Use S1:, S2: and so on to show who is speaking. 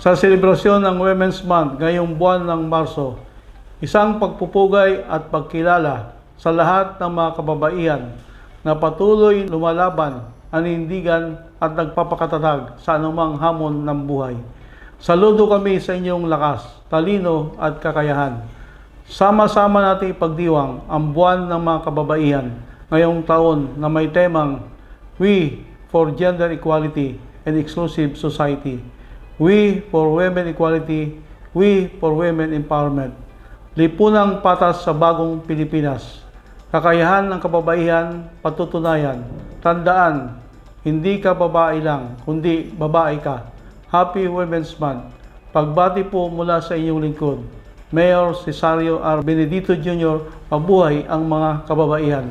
S1: sa selebrasyon ng Women's Month ngayong buwan ng Marso. Isang pagpupugay at pagkilala sa lahat ng mga kababaihan na patuloy lumalaban, anindigan at nagpapakatatag sa anumang hamon ng buhay. Saludo kami sa inyong lakas, talino at kakayahan. Sama-sama natin ipagdiwang ang buwan ng mga kababaihan ngayong taon na may temang We for Gender Equality and Exclusive Society. We for Women Equality. We for Women Empowerment. Lipunang patas sa bagong Pilipinas. Kakayahan ng kababaihan, patutunayan. Tandaan, hindi ka babae lang, kundi babae ka. Happy Women's Month. Pagbati po mula sa inyong lingkod. Mayor Cesario R. Benedito Jr. Mabuhay ang mga kababaihan.